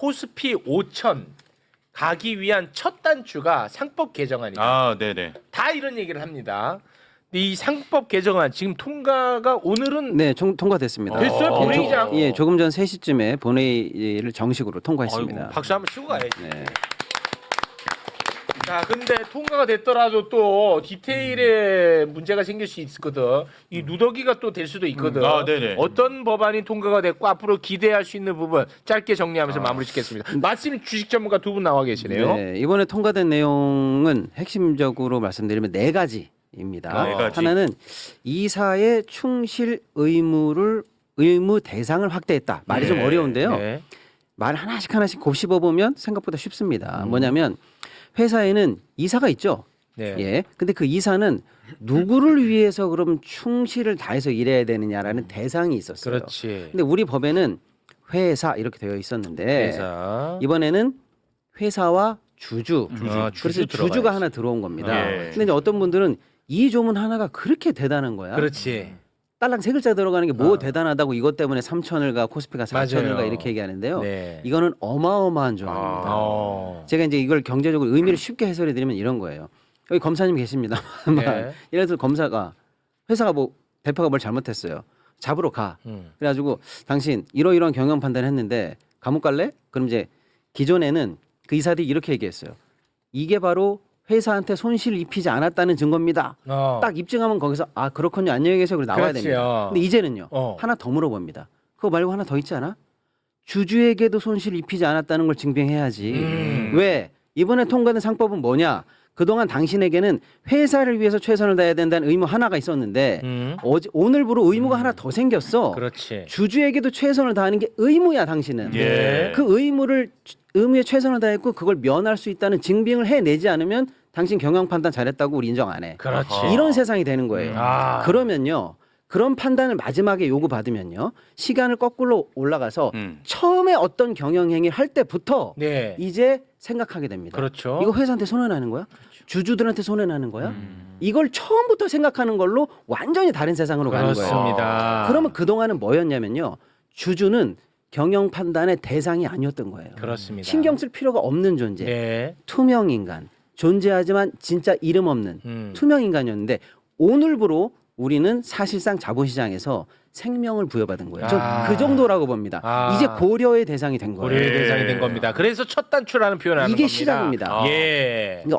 코스피 5천 가기 위한 첫 단추가 상법 개정안이다. 아, 네네. 다 이런 얘기를 합니다. 근데 이 상법 개정안 지금 통과가 오늘은 네, 총, 통과됐습니다. 됐어요? 어, 본회의장? 예, 조금 전 3시쯤에 본회의를 정식으로 통과했습니다. 아이고, 박수 한번 치고 가야지. 네. 자, 근데 통과가 됐더라도 또 디테일에 문제가 생길 수 있거든. 이 누더기가 또 될 수도 있거든. 음, 아, 네네. 어떤 법안이 통과가 됐고 앞으로 기대할 수 있는 부분 짧게 정리하면서 아. 마무리 짓겠습니다. 마침 주식 전문가 두 분 나와 계시네요. 네, 이번에 통과된 내용은 핵심적으로 말씀드리면 네 가지입니다. 네 가지. 하나는 이사의 충실 의무를 의무 대상을 확대했다. 말이 좀 네, 어려운데요. 네. 말 하나씩 하나씩 곱씹어 보면 생각보다 쉽습니다. 음. 뭐냐면 회사에는 이사가 있죠. 네. 예. 근데 그 이사는 누구를 위해서 그럼 충실을 다해서 일해야 되느냐라는 대상이 있었어요. 그렇지. 근데 우리 법에는 회사 이렇게 되어 있었는데 회사. 이번에는 회사와 주주. 주주. 아, 그래서 주주 주주가 들어가야지. 하나 들어온 겁니다. 예. 근데 이제 어떤 분들은 이 조문 하나가 그렇게 대단한 거야. 그렇지. 딸랑 세 글자 들어가는 게뭐 아. 대단하다고 이것 때문에 3천을 가 코스피가 4천을 가 맞아요. 이렇게 얘기하는데요. 네. 이거는 어마어마한 조항입니다. 아. 어. 제가 이제 이걸 경제적으로 의미를 쉽게 해설해 드리면 이런 거예요. 여기 검사님 계십니다. 네. 예를 들어 검사가 회사가 뭐 대표가 뭘 잘못했어요. 잡으러 가. 음. 그래가지고 당신 이러이러한 경영 판단했는데 감옥 갈래? 그럼 이제 기존에는 그 이사들이 이렇게 얘기했어요. 이게 바로 회사한테 손실을 입히지 않았다는 증거입니다. 어. 딱 입증하면 거기서 아 그렇군요 안녕히 계세요. 그리고 나와야 그렇지요. 됩니다. 근데 이제는요 어. 하나 더 물어봅니다. 그거 말고 하나 더 있지 않아? 주주에게도 손실을 입히지 않았다는 걸 증명해야지. 음. 왜 이번에 통과된 상법은 뭐냐? 그동안 당신에게는 회사를 위해서 최선을 다해야 된다는 의무 하나가 있었는데 음. 어제 오늘부로 의무가 하나 더 생겼어. 그렇지. 주주에게도 최선을 다하는 게 의무야 당신은. 예. 그 의무를 의무에 최선을 다했고 그걸 면할 수 있다는 증빙을 해내지 않으면 당신 경영 판단 잘했다고 우리 인정 안 해. 그렇지. 이런 세상이 되는 거예요. 아. 그러면요. 그런 판단을 마지막에 요구받으면요. 시간을 거꾸로 올라가서 음. 처음에 어떤 경영행위를 할 때부터 네. 이제 생각하게 됩니다. 그렇죠. 이거 회사한테 손해나는 거야? 주주들한테 손해나는 거야? 음. 이걸 처음부터 생각하는 걸로 완전히 다른 세상으로 가는 거예요. 그렇습니다. 그러면 그동안은 뭐였냐면요. 주주는 경영 판단의 대상이 아니었던 거예요. 그렇습니다. 신경 쓸 필요가 없는 존재. 네. 투명 인간. 존재하지만 진짜 이름 없는 음. 투명 인간이었는데 오늘부로 우리는 사실상 자본시장에서 생명을 부여받은 거예요. 전 아. 그 정도라고 봅니다. 아. 이제 고려의 대상이 된 거예요. 고려의 예. 대상이 된 겁니다. 그래서 첫 단추라는 표현을 하는 이게 겁니다. 시작입니다. 아. 예. 그러니까